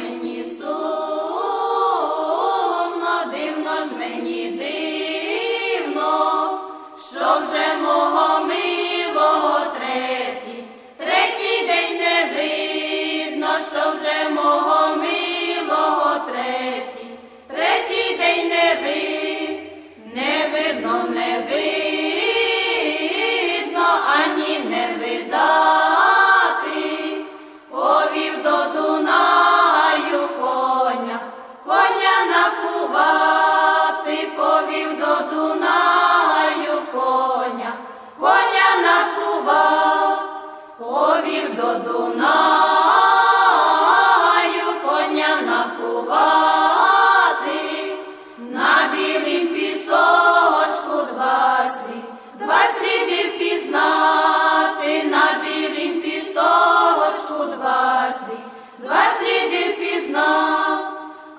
мені сумно, Дунаю коня напувати, на білім пісочку два слід, два сліди на білім пісочку два два сліди впізнав,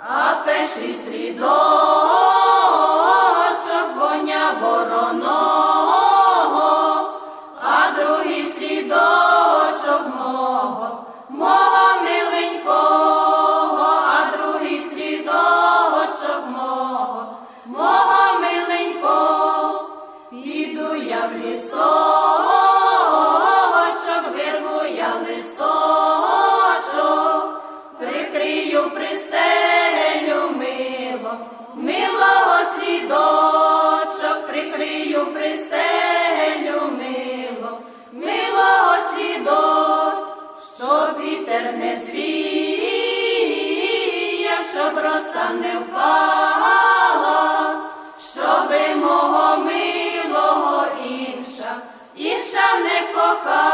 а перший лісочок, вирву я листочок, прикрию пристелю мило, милого слідочок, прикрию пристелю мило, милого слідочок, щоб вітер не звіяв, Oh, God.